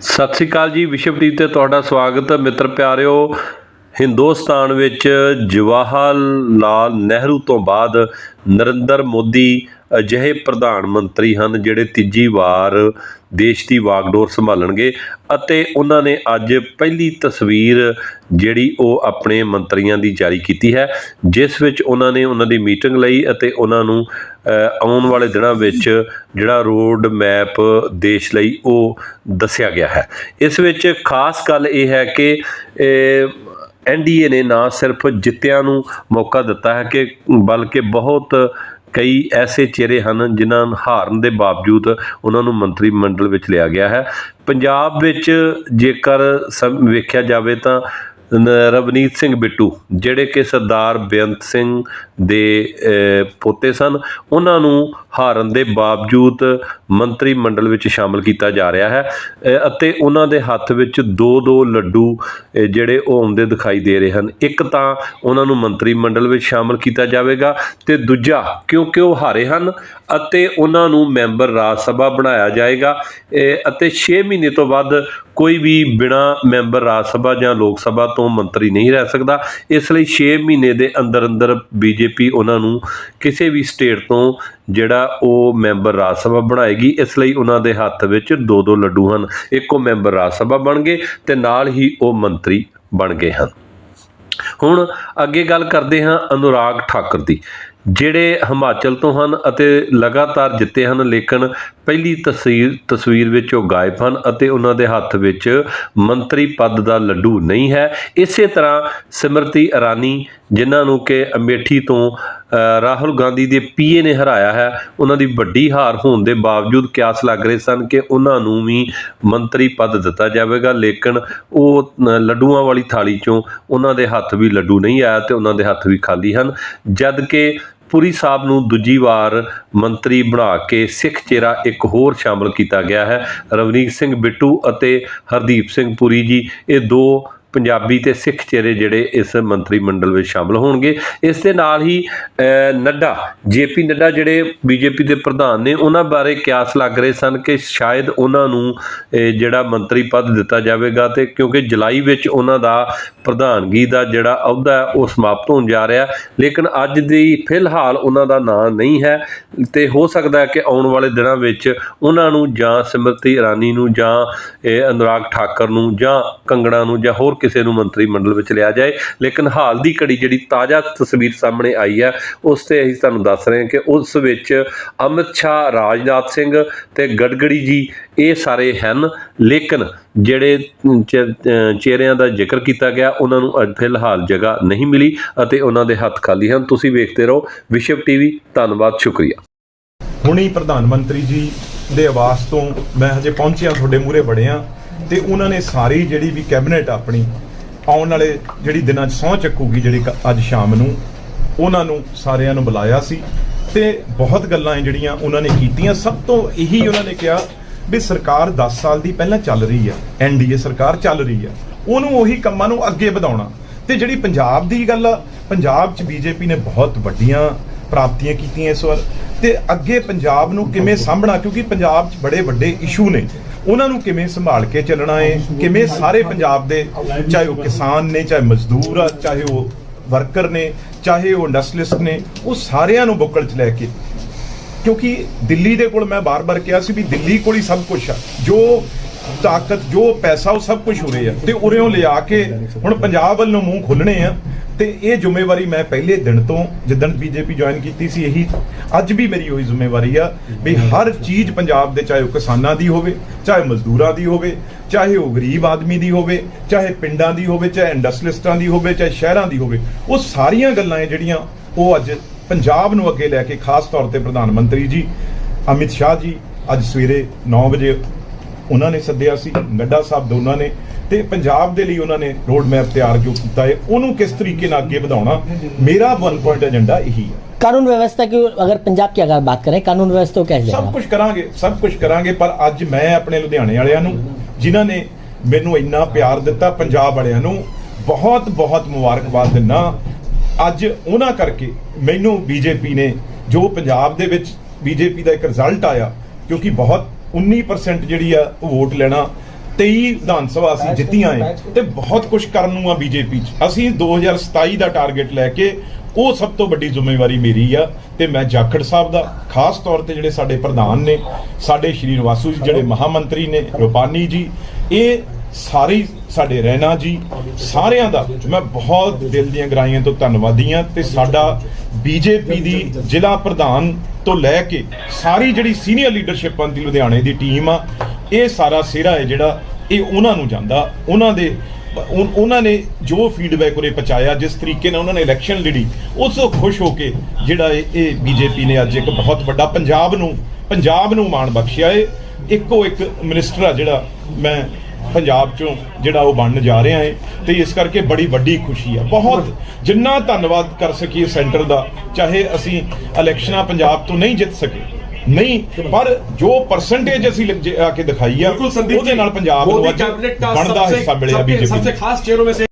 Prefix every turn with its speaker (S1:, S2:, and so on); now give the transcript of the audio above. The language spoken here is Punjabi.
S1: ਸਤਿ ਸ੍ਰੀ ਅਕਾਲ ਜੀ, ਵਿਸ਼ਵਦੀਪ ਤੇ ਤੁਹਾਡਾ ਸਵਾਗਤ ਹੈ। ਮਿੱਤਰ ਪਿਆਰਿਓ, ਹਿੰਦੁਸਤਾਨ ਵਿੱਚ ਜਵਾਹਰ ਲਾਲ ਨਹਿਰੂ ਤੋਂ ਬਾਅਦ ਨਰਿੰਦਰ ਮੋਦੀ ਅਜਿਹੇ ਪ੍ਰਧਾਨ ਮੰਤਰੀ ਹਨ ਜਿਹੜੇ ਤੀਜੀ ਵਾਰ ਦੇਸ਼ ਦੀ ਵਾਗਡੋਰ ਸੰਭਾਲਣਗੇ ਅਤੇ ਉਹਨਾਂ ਨੇ ਅੱਜ ਪਹਿਲੀ ਤਸਵੀਰ ਜਿਹੜੀ ਉਹ ਆਪਣੇ ਮੰਤਰੀਆਂ ਦੀ ਜਾਰੀ ਕੀਤੀ ਹੈ, ਜਿਸ ਵਿੱਚ ਉਹਨਾਂ ਨੇ ਉਹਨਾਂ ਦੀ ਮੀਟਿੰਗ ਲਈ ਅਤੇ ਉਹਨਾਂ ਨੂੰ ਆਉਣ ਵਾਲੇ ਦਿਨਾਂ ਵਿੱਚ ਜਿਹੜਾ ਰੋਡ ਮੈਪ ਦੇਸ਼ ਲਈ ਉਹ ਦੱਸਿਆ ਗਿਆ ਹੈ। ਇਸ ਵਿੱਚ ਖਾਸ ਗੱਲ ਇਹ ਹੈ ਕਿ ਐਨਡੀਏ ਨੇ ਨਾ ਸਿਰਫ ਜਿੱਤਿਆਂ ਨੂੰ ਮੌਕਾ ਦਿੱਤਾ ਹੈ ਕਿ, ਬਲਕਿ ਬਹੁਤ ਕਈ ਐਸੇ ਚਿਹਰੇ ਹਨ ਜਿਨ੍ਹਾਂ ਹਾਰਨ ਦੇ ਬਾਵਜੂਦ ਉਹਨਾਂ ਨੂੰ ਮੰਤਰੀ ਮੰਡਲ ਵਿੱਚ ਲਿਆ ਗਿਆ ਹੈ। ਪੰਜਾਬ ਵਿੱਚ ਜੇਕਰ ਸਮ, ਵੇਖਿਆ ਜਾਵੇ ਤਾਂ ਰਵਨੀਤ ਸਿੰਘ ਬਿੱਟੂ, ਜਿਹੜੇ ਕਿ ਸਰਦਾਰ ਬੇਅੰਤ ਸਿੰਘ ਦੇ ਪੋਤੇ ਸਨ, ਉਹਨਾਂ ਨੂੰ ਹਾਰਨ ਦੇ ਬਾਵਜੂਦ ਮੰਤਰੀ ਮੰਡਲ ਵਿੱਚ ਸ਼ਾਮਲ ਕੀਤਾ ਜਾ ਰਿਹਾ ਹੈ ਅਤੇ ਉਹਨਾਂ ਦੇ ਹੱਥ ਵਿੱਚ ਦੋ ਦੋ ਲੱਡੂ ਜਿਹੜੇ ਉਹ ਆਉਂਦੇ ਦਿਖਾਈ ਦੇ ਰਹੇ ਹਨ। ਇੱਕ ਤਾਂ ਉਹਨਾਂ ਨੂੰ ਮੰਤਰੀ ਮੰਡਲ ਵਿੱਚ ਸ਼ਾਮਲ ਕੀਤਾ ਜਾਵੇਗਾ ਤੇ ਦੂਜਾ ਕਿਉਂਕਿ ਉਹ ਹਾਰੇ ਹਨ ਅਤੇ ਉਹਨਾਂ ਨੂੰ ਮੈਂਬਰ ਰਾਜ ਸਭਾ ਬਣਾਇਆ ਜਾਏਗਾ ਅਤੇ 6 ਮਹੀਨੇ ਤੋਂ ਵੱਧ ਕੋਈ ਵੀ ਬਿਨਾ ਮੈਂਬਰ ਰਾਜ ਸਭਾ ਜਾਂ ਲੋਕ ਸਭਾ ਤੋਂ ਮੰਤਰੀ ਨਹੀਂ ਰਹਿ ਸਕਦਾ। ਇਸ ਲਈ 6 ਮਹੀਨੇ ਦੇ ਅੰਦਰ ਅੰਦਰ ਬੀਜੇਪੀ ਉਹਨਾਂ ਨੂੰ ਕਿਸੇ ਵੀ ਸਟੇਟ ਤੋਂ ਜਿਹੜਾ ਉਹ ਮੈਂਬਰ ਰਾਜ ਸਭਾ ਬਣਾਏਗੀ, ਇਸ ਲਈ ਉਹਨਾਂ ਦੇ ਹੱਥ ਵਿੱਚ ਦੋ ਦੋ ਲੱਡੂ ਹਨ। ਇੱਕੋ ਮੈਂਬਰ ਰਾਜ ਸਭਾ ਬਣ ਗਏ ਤੇ ਨਾਲ ਹੀ ਉਹ ਮੰਤਰੀ ਬਣ ਗਏ ਹਨ। ਹੁਣ ਅੱਗੇ ਗੱਲ ਕਰਦੇ ਹਾਂ ਅਨੁਰਾਗ ਠਾਕਰ ਦੀ। ਜਿਹੜੇ ਹਿਮਾਚਲ ਤੋਂ ਹਨ ਅਤੇ ਲਗਾਤਾਰ ਜਿੱਤੇ ਹਨ, ਲੇਕਿਨ ਪਹਿਲੀ ਤਸਵੀਰ ਤਸਵੀਰ ਵਿੱਚ ਉਹ ਗਾਇਬ ਹਨ ਅਤੇ ਉਹਨਾਂ ਦੇ ਹੱਥ ਵਿੱਚ ਮੰਤਰੀ ਪਦ ਦਾ ਲੱਡੂ ਨਹੀਂ ਹੈ। ਇਸੇ ਤਰ੍ਹਾਂ ਸਿਮਰਤੀ ਇਰਾਨੀ, ਜਿਨ੍ਹਾਂ ਨੂੰ ਕਿ ਅਮੇਠੀ ਤੋਂ ਰਾਹੁਲ ਗਾਂਧੀ ਦੇ ਪੀਏ ਨੇ ਹਰਾਇਆ ਹੈ, ਉਹਨਾਂ ਦੀ ਵੱਡੀ ਹਾਰ ਹੋਣ ਦੇ ਬਾਵਜੂਦ ਕਿਆਸ ਲੱਗ ਰਹੇ ਸਨ ਕਿ ਉਹਨਾਂ ਨੂੰ ਵੀ ਮੰਤਰੀ ਪਦ ਦਿੱਤਾ ਜਾਵੇਗਾ, ਲੇਕਿਨ ਉਹ ਲੱਡੂਆਂ ਵਾਲੀ ਥਾਲੀ ਚੋਂ ਉਹਨਾਂ ਦੇ ਹੱਥ ਵੀ ਲੱਡੂ ਨਹੀਂ ਆਇਆ ਤੇ ਉਹਨਾਂ ਦੇ ਹੱਥ ਵੀ ਖਾਲੀ ਹਨ, ਜਦ ਕਿ ਪੁਰੀ ਸਾਹਿਬ ਨੂੰ ਦੂਜੀ ਵਾਰ ਮੰਤਰੀ ਬਣਾ ਕੇ ਸਿੱਖ ਚਿਹਰਾ ਇੱਕ ਹੋਰ ਸ਼ਾਮਲ ਕੀਤਾ ਗਿਆ ਹੈ। ਰਵਨੀਤ ਸਿੰਘ ਬਿੱਟੂ ਅਤੇ ਹਰਦੀਪ ਸਿੰਘ ਪੁਰੀ ਜੀ, ਇਹ ਦੋ ਪੰਜਾਬੀ ਤੇ ਸਿੱਖ ਚਿਹਰੇ ਜਿਹੜੇ ਇਸ ਮੰਤਰੀ ਮੰਡਲ ਵਿੱਚ ਸ਼ਾਮਲ ਹੋਣਗੇ। ਇਸ ਦੇ ਨਾਲ ਹੀ ਅ, ਨੱਡਾ ਜੇਪੀ ਨੱਡਾ ਜਿਹੜੇ ਬੀਜੇਪੀ ਦੇ ਪ੍ਰਧਾਨ ਨੇ ਉਹਨਾਂ ਬਾਰੇ ਕਿਆਸ ਲੱਗ ਰਹੇ ਸਨ ਕਿ ਸ਼ਾਇਦ ਉਹਨਾਂ ਨੂੰ ਜਿਹੜਾ ਮੰਤਰੀ ਪਦ ਦਿੱਤਾ ਜਾਵੇਗਾ ਤੇ ਕਿਉਂਕਿ ਜੁਲਾਈ ਵਿੱਚ ਉਹਨਾਂ ਦਾ ਪ੍ਰਧਾਨਗੀ ਦਾ ਜਿਹੜਾ ਅਹੁਦਾ ਉਹ ਸਮਾਪਤ ਹੋਣ ਜਾ ਰਿਹਾ ਲੇਕਿਨ ਅੱਜ ਦੀ ਫਿਲਹਾਲ ਉਹਨਾਂ ਦਾ ਨਾਂ ਨਹੀਂ ਹੈ ਤੇ ਹੋ ਸਕਦਾ ਹੈ ਕਿ ਆਉਣ ਵਾਲੇ ਦਿਨਾਂ ਵਿੱਚ ਉਹਨਾਂ ਨੂੰ ਜਾਂ ਸਿਮਰਤੀ ਇਰਾਨੀ ਨੂੰ ਜਾਂ ਇਹ ਅਨੁਰਾਗ ਠਾਕਰ ਨੂੰ ਜਾਂ ਕੰਗਣਾ ਨੂੰ ਜਾਂ ਹੋਰ ਕਿਸੇ ਨੂੰ ਮੰਤਰੀ ਮੰਡਲ ਵਿੱਚ ਲਿਆ ਜਾਏ। ਲੇਕਿਨ ਹਾਲ ਦੀ ਘੜੀ ਜਿਹੜੀ ਤਾਜ਼ਾ ਤਸਵੀਰ ਸਾਹਮਣੇ ਆਈ ਹੈ, ਉਸ ਤੇ ਅਸੀਂ ਤੁਹਾਨੂੰ ਦੱਸ ਰਹੇ ਹਾਂ ਕਿ ਉਸ ਵਿੱਚ ਅਮਿਤ ਸ਼ਾਹ, ਰਾਜਨਾਥ ਸਿੰਘ ਤੇ ਗੜਗੜੀ ਜੀ ਇਹ ਸਾਰੇ ਹਨ। ਲੇਕਿਨ ਜਿਹੜੇ ਚਿਹਰਿਆਂ ਦਾ ਜ਼ਿਕਰ ਕੀਤਾ ਗਿਆ, ਉਹਨਾਂ ਨੂੰ ਅੱਜ ਫਿਲਹਾਲ ਜਗ੍ਹਾ ਨਹੀਂ ਮਿਲੀ ਅਤੇ ਉਹਨਾਂ ਦੇ ਹੱਥ ਖਾਲੀ ਹਨ। ਤੁਸੀਂ ਵੇਖਦੇ ਰਹੋ ਵਿਸ਼ਵ ਟੀਵੀ। ਧੰਨਵਾਦ, ਸ਼ੁਕਰੀਆ।
S2: ਹੁਣੀ ਪ੍ਰਧਾਨ ਮੰਤਰੀ ਜੀ ਦੇ ਆਵਾਸ ਤੋਂ ਮੈਂ ਹਜੇ ਪਹੁੰਚਿਆ, ਤੁਹਾਡੇ ਮੂਹਰੇ ਬੜਿਆ ਤੇ ਉਹਨਾਂ ਨੇ ਸਾਰੀ ਜਿਹੜੀ ਵੀ ਕੈਬਨਿਟ ਆਪਣੀ ਆਉਣ ਵਾਲੇ ਜਿਹੜੀ ਦਿਨਾਂ 'ਚ ਸਹੁੰ ਚੱਕੂਗੀ ਜਿਹੜੀ ਕ- ਅੱਜ ਸ਼ਾਮ ਨੂੰ, ਉਹਨਾਂ ਨੂੰ ਸਾਰਿਆਂ ਨੂੰ ਬੁਲਾਇਆ ਸੀ ਤੇ ਬਹੁਤ ਗੱਲਾਂ ਜਿਹੜੀਆਂ ਉਹਨਾਂ ਨੇ ਕੀਤੀਆਂ, ਸਭ ਤੋਂ ਇਹੀ ਉਹਨਾਂ ਨੇ ਕਿਹਾ ਵੀ ਸਰਕਾਰ 10 ਸਾਲ ਦੀ ਪਹਿਲਾਂ ਚੱਲ ਰਹੀ ਆ ਐਨਡੀਏ ਸਰਕਾਰ ਚੱਲ ਰਹੀ ਆ, ਉਹਨੂੰ ਉਹੀ ਕੰਮਾਂ ਨੂੰ ਅੱਗੇ ਵਧਾਉਣਾ। ਤੇ ਜਿਹੜੀ ਪੰਜਾਬ ਦੀ ਗੱਲ ਆ, ਪੰਜਾਬ 'ਚ ਬੀਜੇਪੀ ਨੇ ਬਹੁਤ ਵੱਡੀਆਂ ਪ੍ਰਾਪਤੀਆਂ ਕੀਤੀਆਂ ਇਸ ਵਾਰ, ਤੇ ਅੱਗੇ ਪੰਜਾਬ ਨੂੰ ਕਿਵੇਂ ਸਾਂਭਣਾ, ਕਿਉਂਕਿ ਪੰਜਾਬ 'ਚ ਬੜੇ ਵੱਡੇ ਇਸ਼ੂ ਨੇ। ਉਹਨਾਂ ਨੂੰ ਕਿਵੇਂ ਸੰਭਾਲ ਕੇ ਚੱਲਣਾ ਹੈ ਕਿਵੇਂ ਸਾਰੇ ਪੰਜਾਬ ਦੇ, ਚਾਹੇ ਉਹ ਕਿਸਾਨ ਨੇ, ਚਾਹੇ ਮਜ਼ਦੂਰ ਆ, ਚਾਹੇ ਉਹ ਵਰਕਰ ਨੇ, ਚਾਹੇ ਉਹ ਇੰਡਸਟਰੀਲਿਸਟ ਨੇ, ਉਹ ਸਾਰਿਆਂ ਨੂੰ ਬੁੱਕਲ 'ਚ ਲੈ ਕੇ। ਕਿਉਂਕਿ ਦਿੱਲੀ ਦੇ ਕੋਲ ਮੈਂ ਬਾਰ-ਬਾਰ ਕਿਹਾ ਸੀ ਵੀ ਦਿੱਲੀ ਕੋਲ ਹੀ ਸਭ ਕੁਝ ਆ। ਜੋ ਤਾਕਤ, ਜੋ ਪੈਸਾ, ਉਹ ਸਭ ਕੁਝ ਉਰੇ ਆ। ਤੇ ਉਰਿਓਂ ਲਿਆ ਕੇ ਹੁਣ ਪੰਜਾਬ ਵੱਲ ਨੂੰ ਮੂੰਹ ਖੋਲਣੇ ਆ। ਤੇ ਇਹ ਜ਼ਿੰਮੇਵਾਰੀ ਮੈਂ ਪਹਿਲੇ ਦਿਨ ਤੋਂ ਜਿੱਦਣ ਬੀਜੇਪੀ ਜੁਆਇਨ ਕੀਤੀ ਸੀ, ਇਹੀ ਅੱਜ ਵੀ ਮੇਰੀ ਉਹੀ ਜ਼ਿੰਮੇਵਾਰੀ ਆ ਵੀ ਹਰ ਚੀਜ਼ ਪੰਜਾਬ ਦੇ, ਚਾਹੇ ਉਹ ਕਿਸਾਨਾਂ ਦੀ ਹੋਵੇ, ਚਾਹੇ ਮਜ਼ਦੂਰਾਂ ਦੀ ਹੋਵੇ, ਚਾਹੇ ਉਹ ਗਰੀਬ ਆਦਮੀ ਦੀ ਹੋਵੇ, ਚਾਹੇ ਪਿੰਡਾਂ ਦੀ ਹੋਵੇ, ਚਾਹੇ ਇੰਡਸਟਰੀਸਟਾਂ ਦੀ ਹੋਵੇ, ਚਾਹੇ ਸ਼ਹਿਰਾਂ ਦੀ ਹੋਵੇ, ਉਹ ਸਾਰੀਆਂ ਗੱਲਾਂ ਹੈ ਜਿਹੜੀਆਂ ਉਹ ਅੱਜ ਪੰਜਾਬ ਨੂੰ ਅੱਗੇ ਲੈ ਕੇ ਖਾਸ ਤੌਰ ਤੇ ਪ੍ਰਧਾਨ ਮੰਤਰੀ ਜੀ, ਅਮਿਤ ਸ਼ਾਹ ਜੀ ਅੱਜ ਸਵੇਰੇ 9 ਵਜੇ ਉਹਨਾਂ ਨੇ ਸੱਦਿਆ ਸੀ, ਨੱਡਾ ਸਾਹਿਬ ਦੋਨਾਂ ਨੇ ਤੇ ਪੰਜਾਬ ਦੇ ਲਈ ਉਹਨਾਂ ਨੇ ਰੋਡ ਮੈਪ ਤਿਆਰ ਜੋ ਕੀਤਾ ਹੈ ਉਹਨੂੰ ਕਿਸ ਤਰੀਕੇ ਨਾਲ ਅੱਗੇ ਵਧਾਉਣਾ ਮੇਰਾ ਵਨ ਪੁਆਇੰਟ ਏਜੰਡਾ ਇਹੀ ਹੈ
S3: कानून व्यवस्था की अगर पंजाब की अगर बात करें कानून व्यवस्था को कैसे
S2: ਸਭ
S3: जाएगा
S2: ਕੁਝ ਕਰਾਂਗੇ ਸਭ ਕੁਝ ਕਰਾਂਗੇ ਪਰ ਅੱਜ ਮੈਂ ਆਪਣੇ ਲੁਧਿਆਣੇ ਵਾਲਿਆਂ ਨੂੰ ਜਿਨ੍ਹਾਂ ਨੇ ਮੈਨੂੰ ਇੰਨਾ ਪਿਆਰ ਦਿੱਤਾ ਪੰਜਾਬ ਵਾਲਿਆਂ ਨੂੰ ਬਹੁਤ ਬਹੁਤ ਮੁਬਾਰਕਬਾਦ ਦਿੰਨਾ ਅੱਜ ਉਹਨਾਂ ਕਰਕੇ ਮੈਨੂੰ ਬੀਜੇਪੀ ਨੇ ਜੋ ਪੰਜਾਬ ਦੇ ਵਿੱਚ ਬੀਜੇਪੀ ਦਾ ਇੱਕ ਰਿਜ਼ਲਟ ਆਇਆ ਕਿਉਂਕਿ ਬਹੁਤ 19% ਜਿਹੜੀ ਆ ਉਹ ਵੋਟ ਲੈਣਾ 23 ਵਿਧਾਨ ਸਭਾ ਅਸੀਂ ਜਿੱਤੀਆਂ ਏ ਤੇ ਬਹੁਤ ਕੁਝ ਕਰਨ ਨੂੰ ਆ ਬੀਜੇਪੀ ਚ। ਅਸੀਂ 2027 ਦਾ ਟਾਰਗੇਟ ਲੈ ਕੇ ਉਹ ਸਭ ਤੋਂ ਵੱਡੀ ਜ਼ਿੰਮੇਵਾਰੀ ਮੇਰੀ ਆ ਤੇ ਮੈਂ ਜਾਖੜ ਸਾਹਿਬ ਦਾ ਖਾਸ ਤੌਰ ਤੇ ਜਿਹੜੇ ਸਾਡੇ ਪ੍ਰਧਾਨ ਨੇ ਸਾਡੇ ਸ਼੍ਰੀ ਨਿਵਾਸੂ ਜੀ ਜਿਹੜੇ ਮਹਾਮੰਤਰੀ ਨੇ ਰੂਪਾਨੀ ਜੀ ਇਹ ਸਾਰੇ ਸਾਡੇ ਰਹਿਣਾ ਜੀ ਸਾਰਿਆਂ ਦਾ ਮੈਂ ਬਹੁਤ ਦਿਲ ਦੀਆਂ ਗਰਾਈਆਂ ਤੋਂ ਧੰਨਵਾਦੀ ਹਾਂ ਤੇ ਸਾਡਾ ਬੀਜੇਪੀ ਦੀ ਜ਼ਿਲ੍ਹਾ ਪ੍ਰਧਾਨ ਤੋਂ ਲੈ ਕੇ ਸਾਰੀ ਜਿਹੜੀ ਸੀਨੀਅਰ ਲੀਡਰਸ਼ਿਪ ਦੀ ਲੁਧਿਆਣੇ ਦੀ ਟੀਮ ਆ ਇਹ ਸਾਰਾ ਸਿਹਰਾ ਹੈ ਜਿਹੜਾ ਇਹ ਉਹਨਾਂ ਨੂੰ ਜਾਂਦਾ। ਉਹਨਾਂ ਦੇ ਉਹਨਾਂ ਨੇ ਜੋ ਫੀਡਬੈਕ ਉਰੇ ਪਹੁੰਚਾਇਆ, ਜਿਸ ਤਰੀਕੇ ਨਾਲ ਉਹਨਾਂ ਨੇ ਇਲੈਕਸ਼ਨ ਲੜੀ, ਉਸ ਤੋਂ ਖੁਸ਼ ਹੋ ਕੇ ਜਿਹੜਾ ਇਹ- ਇਹ ਬੀਜੇਪੀ ਨੇ ਅੱਜ ਇੱਕ ਬਹੁਤ ਵੱਡਾ ਪੰਜਾਬ ਨੂੰ ਪੰਜਾਬ ਨੂੰ ਮਾਣ ਬਖਸ਼ਿਆ ਏ। ਇੱਕੋ ਇੱਕ ਮਿਨਿਸਟਰ ਆ ਜਿਹੜਾ ਮੈਂ ਪੰਜਾਬ ਚੋਂ ਜਿਹੜਾ ਉਹ ਬਣਨ ਜਾ ਰਿਹਾ ਹੈ ਤੇ ਇਸ ਕਰਕੇ ਬੜੀ ਵੱਡੀ ਖੁਸ਼ੀ ਆ। ਬਹੁਤ ਜਿੰਨਾ ਧੰਨਵਾਦ ਕਰ ਸਕੀਏ ਸੈਂਟਰ ਦਾ, ਚਾਹੇ ਅਸੀਂ ਇਲੈਕਸ਼ਨਾਂ ਪੰਜਾਬ ਤੋਂ ਨਹੀਂ ਜਿੱਤ ਸਕੇ। ਨਹੀਂ ਪਰ ਜੋ ਪਰਸੈਂਟੇਜ ਅਸੀਂ ਆ ਕੇ ਦਿਖਾਈ ਆ ਉਹਦੇ ਨਾਲ ਪੰਜਾਬ ਨੂੰ ਅੱਜ ਬਣਦਾ ਹਿੱਸਾ ਮਿਲਿਆ ਬੀਜੇਪੀ
S4: ਸਭ ਤੋਂ ਖਾਸ ਚਿਹਰੋਂ ਵਿੱਚ